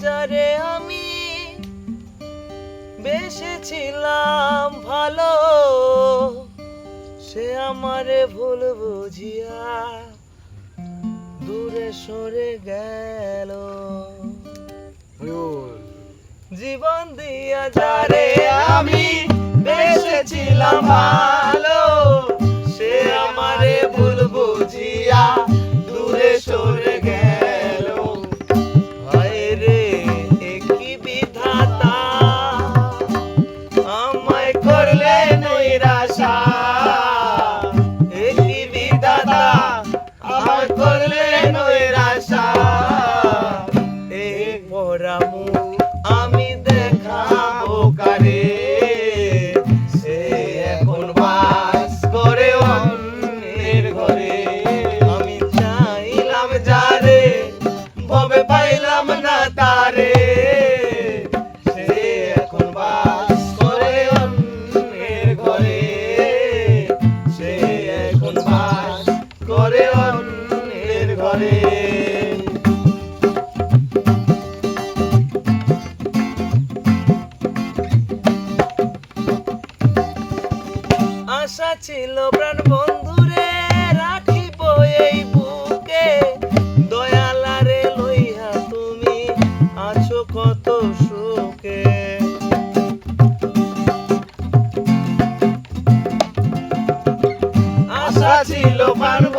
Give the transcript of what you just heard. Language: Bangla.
যারে আমি বেসেছিলাম ভালো। সে আমারে ভুল বুঝিয়া দূরে সরে গেল। জীবন দিয়া যারে আমি নৈরাশা বিধাতা আমায় করলে নৈরাশা আমি দেখাবো কারে। ঘরে। আমি চাইলাম যারে, ভবে পাইলাম না তারে। সে এখন বাস মন ঘরে। আশা ছিল প্রাণ বন্ধুরে রাখিব এই বুকে। দয়ালারে লইহা তুমি আছো কত সুখে। ছিল মানব